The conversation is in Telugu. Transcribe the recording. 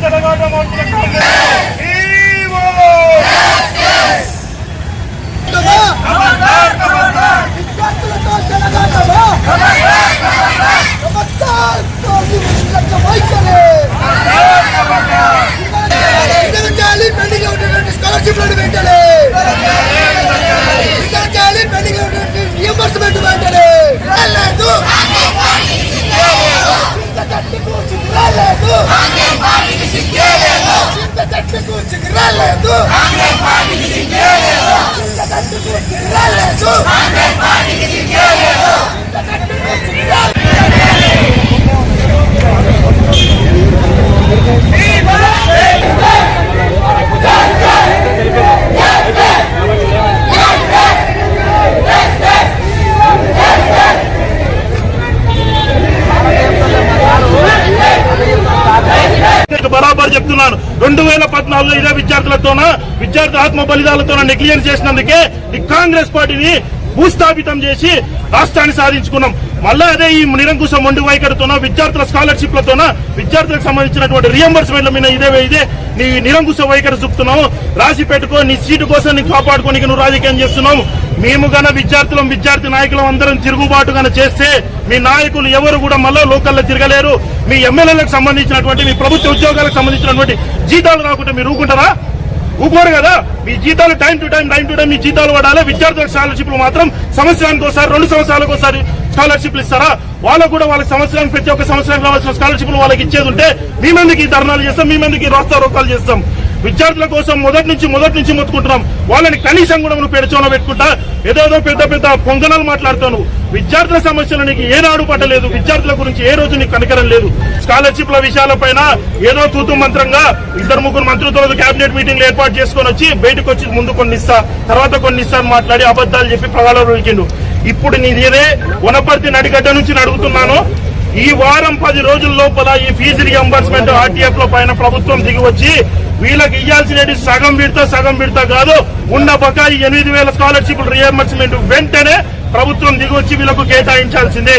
తెలంగాణ బరాబర్ రెండు వేల పద్నాలుగులో ఇదే విద్యార్థులతోన విద్యార్థి ఆత్మ బలిదాలతోన నెగ్లిజెన్స్ చేసినందుకే ఈ కాంగ్రెస్ పార్టీని భూస్థాపితం చేసి రాష్ట్రాన్ని సాధించుకున్నాం. మళ్ళా అదే ఈ నిరంకుశ మొండి వైఖరితోన విద్యార్థుల స్కాలర్షిప్లతోన విద్యార్థులకు సంబంధించినటువంటి రియంబర్స్మెంట్ల మీద ఇదే ఇదే నీ నిరంకుశ వైఖరి చూపుతున్నావు. రాసి పెట్టుకో నీ సీటు కోసం నీ కాపాడుకోనికి నువ్వు రాజకీయం చేస్తున్నావు. మేము గన విద్యార్థులం విద్యార్థి నాయకులం అందరం తిరుగుబాటు గన చేస్తే మీ నాయకులు ఎవరు కూడా మళ్ళా లోకల్లో తిరగలేరు. మీ ఎమ్మెల్యేలకు సంబంధించినటువంటి మీ ప్రభుత్వ ఉద్యోగాలకు సంబంధించినటువంటి జీతాలు రాకుండా మీరు ఊకుంటారా ఊరుకోరు కదా? మీ జీతాలు time to time time to time మీ జీతాలు పడాలి. విద్యార్థుల స్కాలర్షిప్లు మాత్రం సంవత్సరానికి ఒకసారి రెండు సంవత్సరాలకు ఒకసారి స్కాలర్షిప్లు ఇస్తారా? వాళ్ళకు కూడా వాళ్ళ సంవత్సరానికి ప్రతి ఒక్క సంవత్సరానికి రావాల్సిన స్కాలర్షిప్లు వాళ్ళకి ఇచ్చేది ఉంటే మీ మందికి ధర్నాలు చేస్తాం మీ మందికి రాస్తా రోకాలు చేస్తాం. విద్యార్థుల కోసం మొదటి నుంచి మొదటి నుంచి మొత్తుకుంటున్నాం. వాళ్ళని కనీసం కూడా నువ్వు పెడచోన పెట్టుకుంటా? ఏదేదో పెద్ద పెద్ద పొంగనాలు మాట్లాడుతాను. విద్యార్థుల సమస్యలు నీకు ఏనాడు పట్టలేదు. విద్యార్థుల గురించి ఏ రోజు నీకు కనికరం లేదు. స్కాలర్షిప్ల విషయాలపైన ఏదో తూతు మంత్రంగా ఇద్దరు ముగ్గురు మంత్రులతో కేబినెట్ మీటింగ్లు ఏర్పాటు చేసుకొని వచ్చి బయటకు వచ్చి ముందు కొన్ని ఇస్తా తర్వాత కొన్ని ఇస్తా అని మాట్లాడి అబద్ధాలు చెప్పి ప్రగాఢంలో ఇచ్చిండు ఇప్పుడు నీదేదే వనపర్తి నడిగడ్డ నుంచి అడుగుతున్నాను ఈ వారం పది రోజుల లోపల ఈ ఫీజు రియంబర్స్మెంట్ ఆర్టీఎఫ్లో పైన ప్రభుత్వం దిగి వచ్చి వీళ్ళకి ఇవ్వాల్సినది సగం విడతా సగం విడతా కాదు ఉన్న బకాయి ఎనిమిది వేల స్కాలర్షిప్ రియంబర్స్మెంట్ వెంటనే ప్రభుత్వం దిగి వచ్చి వీళ్ళకు కేటాయించాల్సిందే.